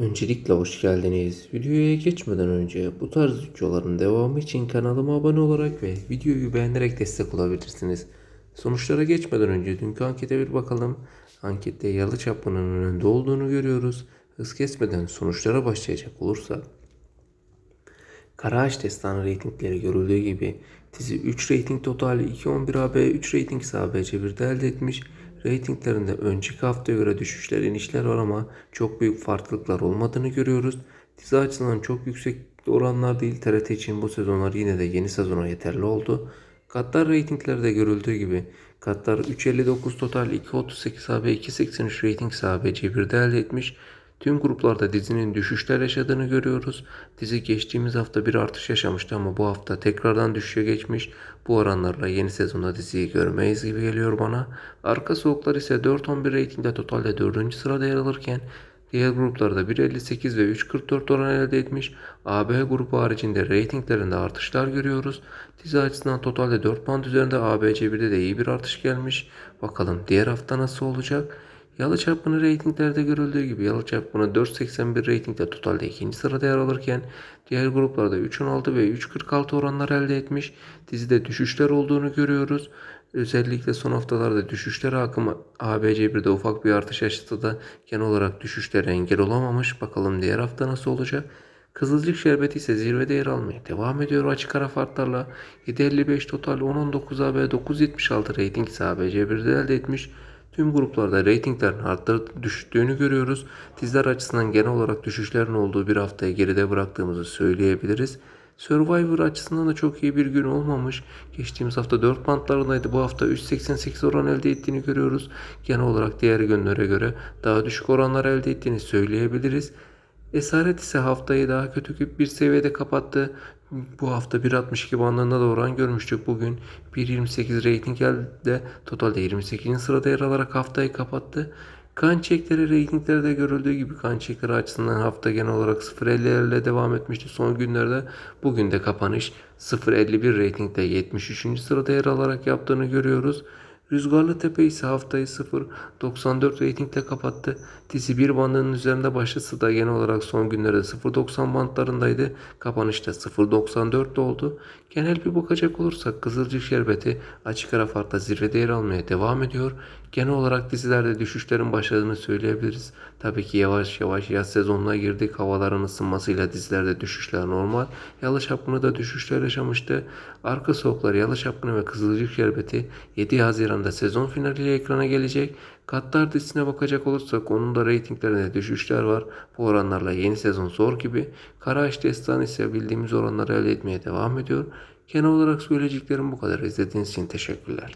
Öncelikle hoş geldiniz. Videoya geçmeden önce bu tarz videoların devamı için kanalıma abone olarak ve videoyu beğenerek destek olabilirsiniz. Sonuçlara geçmeden önce dünkü ankete bir bakalım. Ankette Yalı Çapkın'ın önünde olduğunu görüyoruz. Hız kesmeden sonuçlara başlayacak olursak. Karaağaç Destanı reytingleri görüldüğü gibi dizi 3 reyting totali 2.11 AB 3 reyting ise ABC1'de elde etmiş. Reytinglerinde önceki haftaya göre düşüşler inişler var ama çok büyük farklılıklar olmadığını görüyoruz. Dizi açısından çok yüksek oranlar değil TRT için bu sezonlar yine de yeni sezona yeterli oldu. Katlar reytinglerde görüldüğü gibi Katlar 3.59 total 2.38 AB 2.83 reyting ise ABC1'de elde etmiş. Tüm gruplarda dizinin düşüşler yaşadığını görüyoruz. Dizi geçtiğimiz hafta bir artış yaşamıştı ama bu hafta tekrardan düşüşe geçmiş. Bu oranlarla yeni sezonda diziyi görmeyiz gibi geliyor bana. Arka soğuklar ise 4.11 reytingde totalde 4. sırada yer alırken Diğer gruplarda 1.58 ve 3.44 oran elde etmiş. AB grubu haricinde reytinglerinde artışlar görüyoruz. Dizi açısından totalde 4 puan üzerinde ABC1'de de iyi bir artış gelmiş. Bakalım diğer hafta nasıl olacak? Yalı Çapkını reytinglerde görüldüğü gibi Yalı Çapkını 4.81 reytingde totalde ikinci sırada yer alırken diğer gruplarda 3.16 ve 3.46 oranlar elde etmiş. Dizide düşüşler olduğunu görüyoruz. Özellikle son haftalarda düşüşlere akım ABC1'de ufak bir artış yaşadı da genel olarak düşüşlere engel olamamış. Bakalım diğer hafta nasıl olacak? Kızılcık Şerbeti ise zirvede yer almaya devam ediyor açık ara farklarla. 7.55 total 10.19 AB 9.76 reyting ise ABC1'de elde etmiş. Tüm gruplarda reytinglerin arttırıp düştüğünü görüyoruz. Diziler açısından genel olarak düşüşlerin olduğu bir haftayı geride bıraktığımızı söyleyebiliriz. Survivor açısından da çok iyi bir gün olmamış. Geçtiğimiz hafta 4 bantlarındaydı. Bu hafta 3.88 oran elde ettiğini görüyoruz. Genel olarak diğer günlere göre daha düşük oranlar elde ettiğini söyleyebiliriz. Esaret ise haftayı daha kötü bir seviyede kapattı. Bu hafta 1.62 bandında da oran görmüştük. Bugün 1.28 reyting elde totalde 28. sırada yer alarak haftayı kapattı. Kan çekleri reytinglerde görüldüğü gibi kan çekleri açısından hafta genel olarak 0.50'lerle devam etmişti son günlerde. Bugün de kapanış 0.51 reytingde 73. sırada yer alarak yaptığını görüyoruz. Rüzgarlı Tepe ise haftayı 0.94 reytingle kapattı. Dizi bir bandının üzerinde başlasa da genel olarak son günlerde 0.90 bantlarındaydı. Kapanışta 0.94 oldu. Genel bir bakacak olursak Kızılcık Şerbeti açık ara farkla zirvede yer almaya devam ediyor. Genel olarak dizilerde düşüşlerin başladığını söyleyebiliriz. Tabii ki yavaş yavaş yaz sezonuna girdik. Havaların ısınmasıyla dizilerde düşüşler normal. Yalı Çapkını da düşüşler yaşamıştı. Arka soğuklar Yalı Çapkını ve Kızılcık Şerbeti 7 Haziran'da sezon finaliyle ekrana gelecek. Katlar dizisine bakacak olursak onun da reytinglerinde düşüşler var. Bu oranlarla yeni sezon zor gibi. Karaağaç Destan ise bildiğimiz oranları elde etmeye devam ediyor. Genel olarak söyleyeceklerim bu kadar. İzlediğiniz için teşekkürler.